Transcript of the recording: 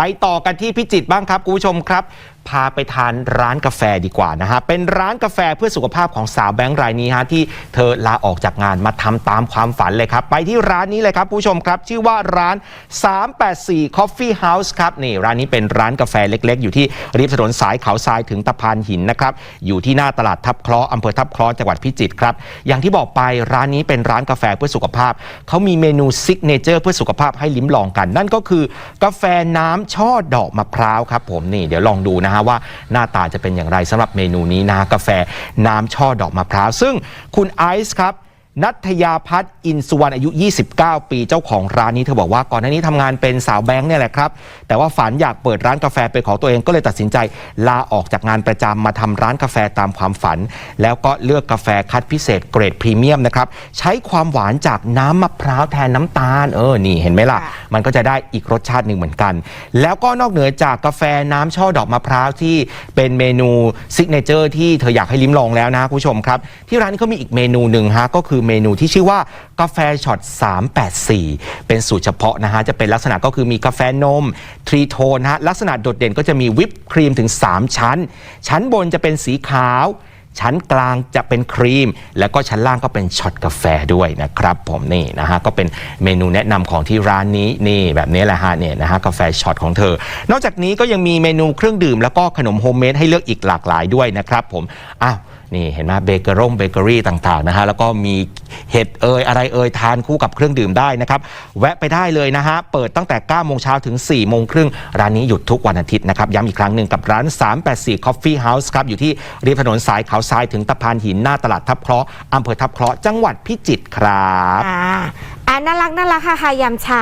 ไปต่อกันที่พิจิตรบ้างครับคุณผู้ชมครับ พาไปทานร้านกาแฟดีกว่านะฮะ เป็นร้านกาแฟเพื่อสุขภาพของสาวแบงค์รายนี้ฮะที่เธอลาออกจากงานมาทำตามความฝันเลยครับ ไปที่ร้านนี้เลยครับผู้ชมครับ ชื่อว่าร้าน 384 Coffee House ครับนี่ร้านนี้เป็นร้านกาแฟเล็ก ๆ อยู่ที่ริมถนนสายเขาทรายถึงตะพานหินนะครับ อยู่ที่หน้าตลาดทับคราะห์อำเภอทับคราะห์จังหวัดพิจิตรครับ อย่างที่บอกไปร้านนี้เป็นร้านกาแฟเพื่อสุขภาพ เขามีเมนูซิกเนเจอร์เพื่อสุขภาพให้ลิ้มลองกัน นั่นก็คือกาแฟน้ำช่อดอกมะพร้าวครับผมนี่เดี๋ยวลองดูนะฮะว่าหน้าตาจะเป็นอย่างไรสำหรับเมนูนี้นะกาแฟน้ำช่อดอกมะพร้าวซึ่งคุณไอซ์ครับ นัทยาพัฒน์อินสุวรรณอายุ 29 ปีเจ้าของร้านนี้เธอบอกว่าก่อนหน้านี้ทำงานเป็นสาวแบงค์เนี่ยแหละครับ แต่ว่าฝันอยากเปิดร้านกาแฟเป็นของตัวเองก็เลยตัดสินใจ ลาออกจากงานประจำมาทำร้านกาแฟตามความฝัน แล้วก็เลือกกาแฟคัดพิเศษเกรดพรีเมียมนะครับ ใช้ความหวานจากน้ำมะพร้าวแทนน้ำตาล เออนี่เห็นไหมล่ะ ค่ะ มันก็จะได้อีกรสชาติหนึ่งเหมือนกัน แล้วก็นอกเหนือจากกาแฟน้ำช่อดอกมะพร้าวที่เป็นเมนูซิกเนเจอร์ที่เธออยากให้ลิ้มลองแล้วนะคุณผู้ชมครับ ที่ร้านนี้เขามีอีกเมนูหนึ่งฮะก็คือเมนูที่ชื่อว่ากาแฟช็อต 384 เป็นสูตรเฉพาะนะฮะ จะเป็นลักษณะก็คือมีกาแฟนม ทรีโทนฮะ ลักษณะโดดเด่นก็จะมีวิปครีมถึง 3 ชั้น ชั้นบนจะเป็นสีขาว ชั้นกลางจะเป็นครีม แล้วก็ชั้นล่างก็เป็นช็อตกาแฟด้วยนะครับ ผมนี่นะฮะก็เป็นเมนูแนะนำของที่ร้านนี้นี่แบบนี้แหละฮะเนี่ยนะฮะกาแฟช็อตของเธอ นอกจากนี้ก็ยังมีเมนูเครื่องดื่ม แล้วก็ขนมโฮมเมดให้เลือกอีกหลากหลายด้วยนะครับ ผมอ้าวนี่เห็นไหมเบเกอรี่เบเกอรี่ต่างๆนะฮะแล้วก็มีเห็ดเอยอะไรเอยทานคู่กับเครื่องดื่มได้นะครับ แวะไปได้เลยนะฮะ เปิดตั้งแต่ 9 โมงเช้าถึง 4 โมงครึ่ง ร้านนี้หยุดทุกวันอาทิตย์นะครับ ย้ำอีกครั้งหนึ่งกับร้าน 384 Coffee House ครับ อยู่ที่ริมถนนสายเขาทรายถึงตะพานหินหน้าตลาดทับเคราะห์อำเภอทับเคราะห์จังหวัดพิจิตรครับ อ่าอ่าน่ารักน่ารักค่ะค่ะยามเช้า